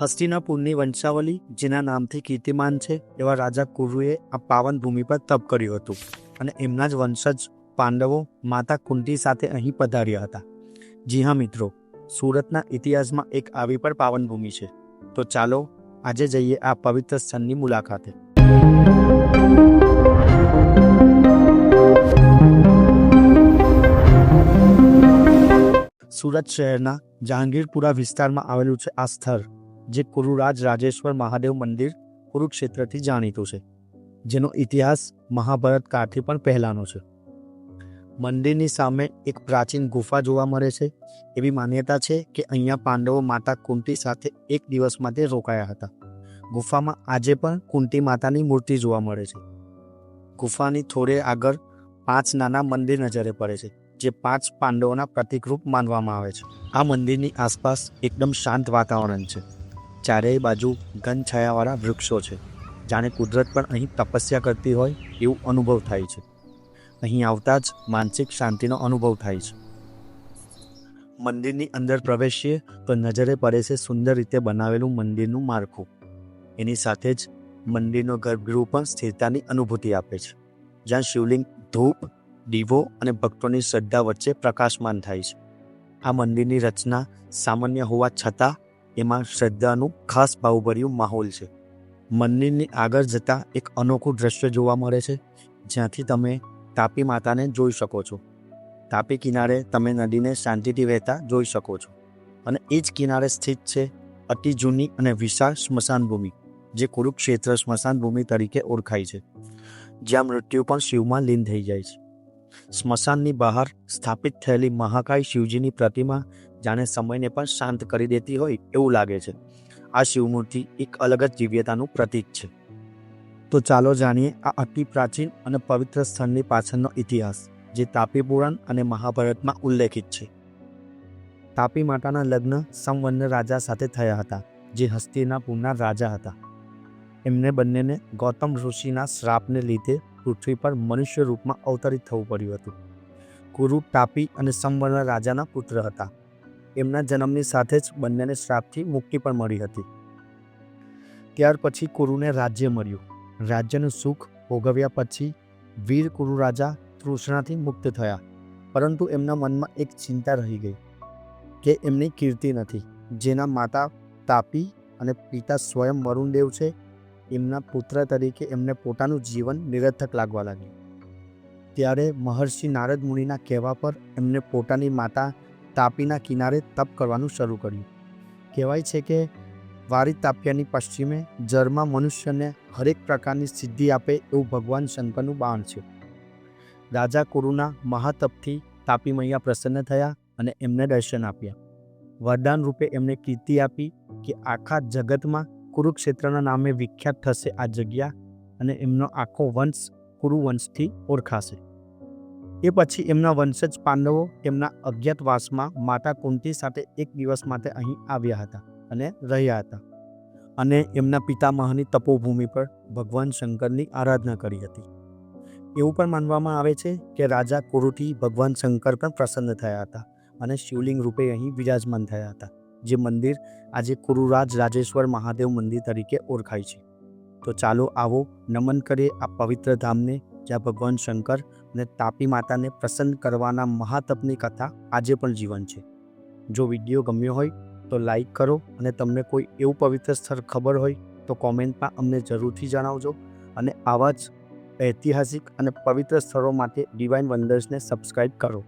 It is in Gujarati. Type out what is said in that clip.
હસ્તિનાપુરની વંશાવલી, જેના નામથી કીર્તિમાન છે, એવા રાજા કુરુએ આ પાવન ભૂમિ પર તપ કર્યું હતું અને એમના જ વંશજ, પાંડવો, માતા કુંતી સાથે અહીં પધાર્યા હતા. જી હા મિત્રો, સુરતના ઇતિહાસમાં એક આવી પણ પાવન ભૂમિ છે. તો ચાલો, આજે જઈએ આ પવિત્ર સ્થળની મુલાકાતે. સુરત શહેરના જહાંગીરપુરા વિસ્તારમાં આવેલું છે આ સ્થળ. જે કુરુરાજ રાજેશ્વર મહાદેવ મંદિર કુરુક્ષેત્રથી જાણીતું છે, જેનો ઇતિહાસ મહાભારત કાળથી પણ પહેલાંનો છે. મંદિરની સામે એક પ્રાચીન ગુફા જોવા મળે છે, એવી માન્યતા છે કે અહીંયા પાંડવો માતા કુંતી સાથે એક દિવસ માટે રોકાયા હતા. ગુફામાં આજે પણ કુંતી માતાની મૂર્તિ જોવા મળે છે. ગુફાની થોડે આગળ પાંચ નાના મંદિર નજરે પડે છે, જે પાંચ પાંડવોના પ્રતિકરૂપ માનવામાં આવે છે. આ મંદિરની આસપાસ એકદમ શાંત વાતાવરણ છે. ચારેય બાજુ ઘન છાયાવાળા વૃક્ષો છે, જાણે કુદરત પણ અહીં તપસ્યા કરતી હોય એવું અનુભવ થાય છે. અહીં આવતા જ માનસિક શાંતિનો અનુભવ થાય છે. મંદિરની અંદર પ્રવેશીએ તો નજરે પડે છે સુંદર રીતે બનાવેલું મંદિરનું માળખું. એની સાથે જ મંદિરનો ગર્ભગૃહ પણ સ્થિરતાની અનુભૂતિ આપે છે, જ્યાં શિવલિંગ, ધૂપ, દીવો અને ભક્તોની શ્રદ્ધા વચ્ચે પ્રકાશમાન થાય છે. આ મંદિરની રચના સામાન્ય હોવા છતાં એમાં શ્રદ્ધાનું ખાસ ભાવભર્યું માહોલ છે. મંદિરની આગળ જતાં એક અનોખું દ્રશ્ય જોવા મળે છે, જ્યાંથી તમે તાપી માતાને જોઈ શકો છો. તાપી કિનારે તમે નદીને શાંતિથી વહેતા જોઈ શકો છો. અને એ જ કિનારે સ્થિત છે અતિ જૂની અને વિશાળ સ્મશાન ભૂમિ જે કુરુક્ષેત્ર સ્મશાન ભૂમિ તરીકે ઓળખાય છે, જ્યાં મૃત્યુ પણ શિવમાં લીન થઈ જાય છે. સ્મશાનની બહાર સ્થાપિત થયેલી મહાકાય શિવજીની પ્રતિમા જાણે સમયને પણ શાંત કરી દેતી હોય એવું લાગે છે. આ શિવમૂર્તિ એક અલગ જ દિવ્યતાનું પ્રતીક છે. તો ચાલો જાણીએ આ અતિ પ્રાચીન અને પવિત્ર સ્થળની પાછળનો ઇતિહાસ, જે તાપી પુરાણ અને મહાભારતમાં ઉલ્લેખિત છે. તાપી માતાના લગ્ન સંવર્ણ રાજા સાથે થયા હતા, જે હસ્તિનાપુરના રાજા હતા. એમને બંનેને ગૌતમ ઋષિના શ્રાપને લીધે પૃથ્વી પર મનુષ્ય રૂપમાં અવતરિત થવું પડ્યું હતું. કુરુ તાપી અને સંવર્ણ રાજાના પુત્ર હતા. એમના જન્મની સાથે જ બંનેને શ્રાપથી મુક્તિ પણ મળી હતી. ત્યાર પછી કુરુને રાજ્ય મળ્યું. રાજ્યનું સુખ ભોગવ્યા પછી વીર કુરુ રાજા તૃષ્ણાથી મુક્ત થયા. પરંતુ એમના મનમાં એક ચિંતા રહી ગઈ કે એમની કીર્તિ નથી. જેના માતા તાપી અને પિતા સ્વયં વરુણદેવ છે, એમના પુત્ર તરીકે એમને પોતાનું જીવન નિરર્થક લાગવા લાગ્યું. ત્યારે મહર્ષિ નારદ મુનિના કહેવા પર એમને પોતાની માતા તાપીના કિનારે તપ કરવાનું શરૂ કર્યું. કહેવાય છે કે વારી તાપ્યાની પશ્ચિમે જળમાં મનુષ્યને હરેક પ્રકારની સિદ્ધિ આપે એવું ભગવાન શંકરનું બાણ છે. રાજા કુરુના મહાતપથી તાપી મૈયા પ્રસન્ન થયા અને એમને દર્શન આપ્યા. વરદાન રૂપે એમને કીર્તિ આપી કે આખા જગતમાં કુરુક્ષેત્રના નામે વિખ્યાત થશે આ જગ્યા અને એમનો આખો વંશ કુરુવંશથી ઓળખાશે. એ પછી એમના વંશજ પાંડવો એમના અજ્ઞાતવાસમાં માતા કુંતી સાથે એક દિવસ માટે અહીં આવ્યા હતા અને રહ્યા હતા અને એમના પિતામહની તપોભૂમિ પર ભગવાન શંકરની આરાધના કરી હતી. એવું પણ માનવામાં આવે છે કે રાજા કુરુથી ભગવાન શંકર પણ પ્રસન્ન થયા હતા અને શિવલિંગ રૂપે અહીં વિરાજમાન થયા હતા, જે મંદિર આજે કુરુરાજ રાજેશ્વર મહાદેવ મંદિર તરીકે ઓળખાય છે. તો ચાલો આવો નમન કરીએ આ પવિત્ર ધામને, જ્યાં ભગવાન શંકર અને તાપી માતાને પ્રસન્ન કરવાના મહાતપની કથા આજે પણ જીવન છે. જો વીડિયો ગમ્યો હોય તો લાઈક કરો અને તમને કોઈ એવું પવિત્ર સ્થળ ખબર હોય તો કોમેન્ટમાં અમને જરૂરથી જણાવજો અને આવા જ ઐતિહાસિક અને પવિત્ર સ્થળો માટે ડિવાઇન વંડર્સને સબસ્ક્રાઈબ કરો.